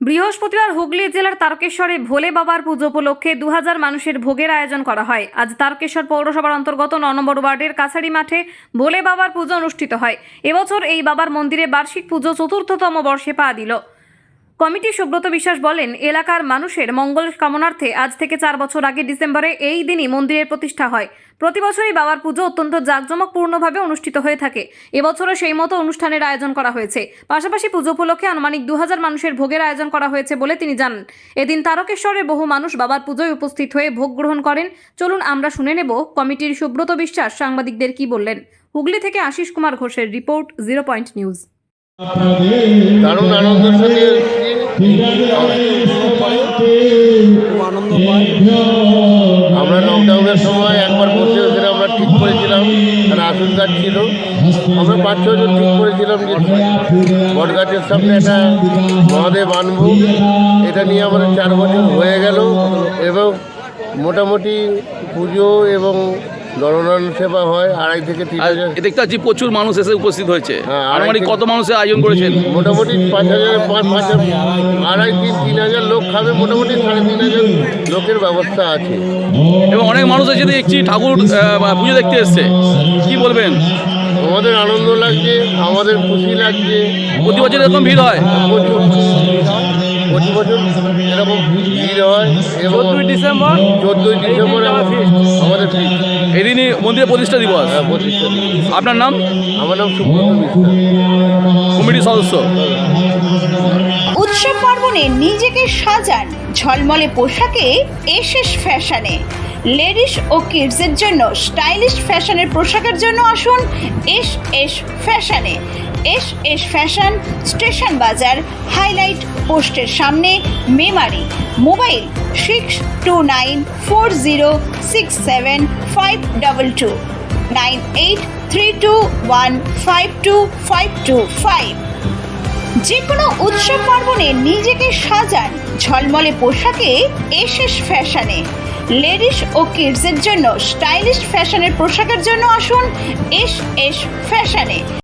বৃহস্পতিবার হুগলি জেলার তারকেশ্বরে ভোলে বাবার পুজো উপলক্ষে দু হাজার মানুষের ভোগের আয়োজন করা হয়। আজ তারকেশ্বর পৌরসভার অন্তর্গত ন নম্বর ওয়ার্ডের কাছাড়ি মাঠে ভোলে বাবার পুজো অনুষ্ঠিত হয়। এবছর এই বাবার মন্দিরে বার্ষিক পুজো চতুর্থতম বর্ষে পা দিল। কমিটি সুব্রত বিশ্বাস বলেন এলাকার মানুষের মঙ্গল কামনার্থে আজ থেকে চার বছর আগে ডিসেম্বরে এই দিনই মন্দিরের প্রতিষ্ঠা হয়। প্রতি বছরই বাবার পুজো অত্যন্ত জাঁকজমকপূর্ণভাবে অনুষ্ঠিত হয়ে থাকে। এবছরও সেই মতো অনুষ্ঠানের আয়োজন করা হয়েছে। পাশাপাশি পুজো উপলক্ষে আনুমানিক দু হাজার মানুষের ভোগের আয়োজন করা হয়েছে বলে তিনি জানান। এদিন তারকেশ্বরে বহু মানুষ বাবার পুজোয় উপস্থিত হয়ে ভোগ গ্রহণ করেন। চলুন আমরা শুনে নেব কমিটির সুব্রত বিশ্বাস সাংবাদিকদের কি বললেন। হুগলি থেকে আশিস কুমার ঘোষের রিপোর্ট জিরো পয়েন্ট নিউজ। দারুণ আনন্দের সাথে আমরা লকডাউনের সময় একবার বসে ওখানে আমরা ঠিক করেছিলাম। আর আসন গাছ ছিল। আমরা পাঁচ ছজন ঠিক করেছিলাম যে বট গাছের সামনে একটা মহাদেব আনব। এটা নিয়ে আমাদের চার বছর হয়ে গেল এবং মোটামুটি পুজো এবং নরনারায়ণ সেবা হয় আড়াই থেকে তিন আর হাজার। দেখতে পাচ্ছি প্রচুর মানুষ এসে উপস্থিত হয়েছে। হ্যাঁ, আনুমানিক আড়াই কত মানুষের আয়োজন করেছেন? মোটামুটি পাঁচ হাজার পাঁচ পাঁচ হাজার আড়াই তিন তিন হাজার লোক খাবে মোটামুটি সাড়ে তিন হাজার লোকের ব্যবস্থা আছে। এবং অনেক মানুষ এসে দেখছি ঠাকুর আহ, বা পুজো দেখতে এসছে। কি বলবেন? আমাদের আনন্দ লাগছে আমাদের খুশি লাগছে। প্রতি বছর এরকম ভিড় হয়? প্রচুর। প্রতি বছর এরকম ভিড় হয় এবং চোদ্দই ডিসেম্বর চোদ্দোই ডিসেম্বর আমাদের এদিনই মন্দিরের প্রতিষ্ঠা দিবস। হ্যাঁ, প্রতিষ্ঠা আপনার নাম? আমার নাম সুব্রত কমিটির সদস্য। উৎসব পার্বণে নিজেকে সাজান ঝলমলে পোশাকে এসএস ফ্যাশনে। লেডিস ও কিডসের জন্য স্টাইলিশ ফ্যাশনের পোশাকের জন্য আসুন এস এস ফ্যাশনে। এস এস ফ্যাশন স্টেশন বাজার হাইলাইট পোস্টের সামনে Memari. Mobile six two nine four zero six seven five double two. Nine eight three two one five two five two five. যে কোনো উৎসব পার্বণে নিজেকে সাজান। ঝলমলে পোশাকে এসএস ফ্যাশনে। লেডিস ও কিডসের জন্য স্টাইলিশ ফ্যাশনের পোশাকের জন্য আসুন এস এস ফ্যাশনে।